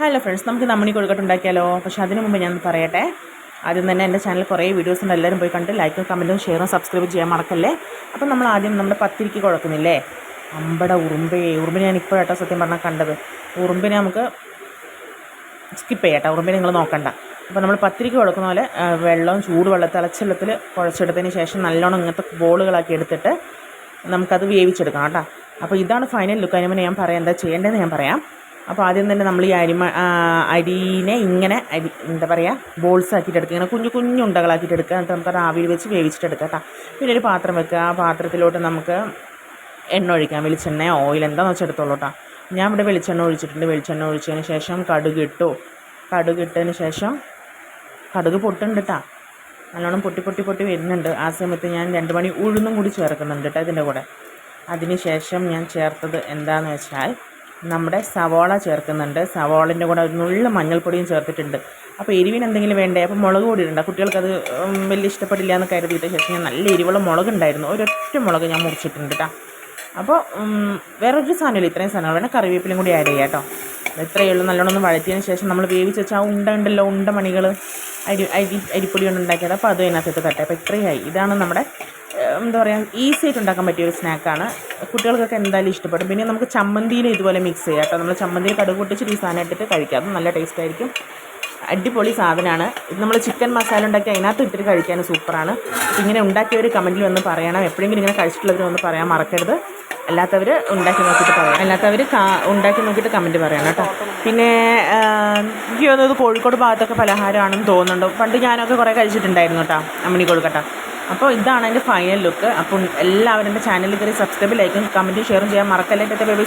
Hello friends നമുക്ക് നമ്മണി കൊഴുക്കട്ട് ഉണ്ടാക്കിയാലോ? പക്ഷേ അതിനു മുമ്പ് ഞാൻ പറയട്ടെ. ആദ്യം തന്നെ എന്റെ ചാനൽ കുറേ വീഡിയോസ് ഉണ്ട് എല്ലാവരും പോയി കണ്ട് ലൈക്കും കമന്റും ഷെയറും സബ്സ്ക്രൈബ് ചെയ്യാൻ മറക്കല്ലേ? അപ്പം നമ്മൾ ആദ്യം നമ്മുടെ പത്തിരിക്ക് കുഴക്കുന്നില്ലേ? അമ്പട ഉറുമ്പേ ഉറുമ്പിനെ ഞാൻ ഇപ്പോഴാട്ടോ സത്യം പറഞ്ഞാൽ കണ്ടത്. ഉറുമ്പിനെ നമുക്ക് സ്കിപ്പ് ചെയ്യട്ടെ ഉറുമ്പിനെ നിങ്ങൾ നോക്കണ്ട. അപ്പോൾ നമ്മൾ പത്തിരിക്ക് കുഴക്കുന്ന പോലെ വെള്ളം ചൂടുവെള്ളം തിളച്ചെള്ളത്തിൽ കുഴച്ചെടുത്തതിന് ശേഷം നല്ലോണം ഇങ്ങനത്തെ ബോളുകളാക്കി എടുത്തിട്ട് നമുക്കത് വേവിച്ചെടുക്കണം കേട്ടോ. അപ്പോൾ ഇതാണ് ഫൈനൽ ലുക്ക് അതിന് ഞാൻ പറയാം എന്താ ചെയ്യേണ്ടതെന്ന് ഞാൻ പറയാം. അപ്പോൾ ആദ്യം തന്നെ നമ്മൾ ഈ അരിമ അരീനെ ഇങ്ങനെ അരി എന്താ പറയുക ബോൾസ് ആക്കിയിട്ട് എടുക്കുക ഇങ്ങനെ കുഞ്ഞു കുഞ്ഞു ഉണ്ടകളാക്കിയിട്ട് എടുക്കുക. എന്നിട്ട് നമുക്കത് ആവിയിൽ വെച്ച് വേവിച്ചിട്ടെടുക്കുക കേട്ടോ. പിന്നെ ഒരു പാത്രം വെക്കുക. ആ പാത്രത്തിലോട്ട് നമുക്ക് എണ്ണ ഒഴിക്കാം. വെളിച്ചെണ്ണ ഓയിൽ എന്താണെന്ന് വെച്ചാൽ എടുത്തോളൂ കേട്ടോ. ഞാൻ ഇവിടെ വെളിച്ചെണ്ണ ഒഴിച്ചിട്ടുണ്ട്. വെളിച്ചെണ്ണ ഒഴിച്ചതിന് ശേഷം കടുക് ഇട്ടു. കടുക് ഇട്ടതിന് ശേഷം കടുക് പൊട്ടുണ്ട് കേട്ടോ. നല്ലോണം പൊട്ടി പൊട്ടി പൊട്ടി വരുന്നുണ്ട്. ആ സമയത്ത് ഞാൻ രണ്ട് മണി ഉഴുന്നും കൂടി ചേർക്കുന്നുണ്ട് കേട്ടോ ഇതിന്റെ കൂടെ. അതിന് ശേഷം ഞാൻ ചേർത്തത് എന്താണെന്ന് വെച്ചാൽ നമ്മുടെ സവാള ചേർക്കുന്നുണ്ട്. സവാളിന്റെ കൂടെ ഒരു നുള്ള മഞ്ഞൾപ്പൊടിയും ചേർത്തിട്ടുണ്ട്. അപ്പോൾ എരിവിന് എന്തെങ്കിലും വേണ്ടേ? അപ്പോൾ മുളക് പൊടി ഇടണ്ട. കുട്ടികൾക്കത് വലിയ ഇഷ്ടപ്പെടില്ല എന്ന് കരുതിയിട്ട് ശേഷം ഞാൻ നല്ല എരിവുള്ള മുളക് ഉണ്ടായിരുന്നു ഒരൊറ്റ മുളക് ഞാൻ മുറിച്ചിട്ടുണ്ട് കേട്ടോ അപ്പോൾ വേറൊരു സാധനമില്ല. ഇത്രയും സാധനങ്ങൾ. വേണം കറിവേപ്പിലും കൂടി ആഡ് ചെയ്യാം കേട്ടോ ഇത്രയേ ഉള്ളൂ. നല്ലോണം ഒന്ന് വഴറ്റിയതിന് ശേഷം നമ്മൾ വേവിച്ച് വെച്ചാൽ ഉണ്ട ഉണ്ടല്ലോ ഉണ്ട മണികൾ അരി അരി അരിപ്പൊടി കൊണ്ട് ഉണ്ടാക്കിയത്. അപ്പോൾ അതും അതിനകത്തിട്ട് തട്ടെ. അപ്പോൾ ഇത്രയായി ഇതാണ് നമ്മുടെ എന്താ പറയുക ഈസി ആയിട്ട് ഉണ്ടാക്കാൻ പറ്റിയ ഒരു സ്നാക്കാണ് കുട്ടികൾക്കൊക്കെ എന്തായാലും ഇഷ്ടപ്പെടും. പിന്നെ നമുക്ക് ചമ്മന്തിയിൽ ഇതുപോലെ മിക്സ് ചെയ്യാം കേട്ടോ. നമ്മൾ ചമ്മന്തിയിൽ കടുക് പൊട്ടിച്ചിട്ട് ഈ സാധനം ഇട്ടിട്ട് കഴിക്കാം. അത് നല്ല ടേസ്റ്റ് ആയിരിക്കും. അടിപൊളി സാധനമാണ് ഇത് നമ്മൾ ചിക്കൻ മസാല ഉണ്ടാക്കി അതിനകത്ത് ഇട്ടിട്ട് കഴിക്കാൻ സൂപ്പറാണ് ഇങ്ങനെ ഉണ്ടാക്കിയവർ കമന്റിൽ വന്ന് പറയണം. എപ്പോഴെങ്കിലും ഇങ്ങനെ കഴിച്ചിട്ടുള്ളവർ വന്ന് പറയാൻ മറക്കരുത്. അല്ലാത്തവർ ഉണ്ടാക്കി നോക്കിയിട്ട് പറയാം അല്ലാത്തവർ ഉണ്ടാക്കി നോക്കിയിട്ട് കമന്റ് പറയണം കേട്ടോ. പിന്നെ എനിക്ക് തോന്നുന്നത് കോഴിക്കോട് ഭാഗത്തൊക്കെ പലഹാരമാണെന്ന് തോന്നുന്നുണ്ട്. പണ്ട് ഞാനൊക്കെ കുറേ കഴിച്ചിട്ടുണ്ടായിരുന്നു കേട്ടോ. അമ്മണി കൊഴുക്കട്ട. അപ്പോൾ ഇതാണ് എന്റെ ഫൈനൽ ലുക്ക് അപ്പം എല്ലാവരും എന്റെ ചാനലിൽ കയറി സബ്സ്ക്രൈബ് ലൈക്കും കമന്റും ഷെയറും ചെയ്യാൻ മറക്കല്ലേ ബേബി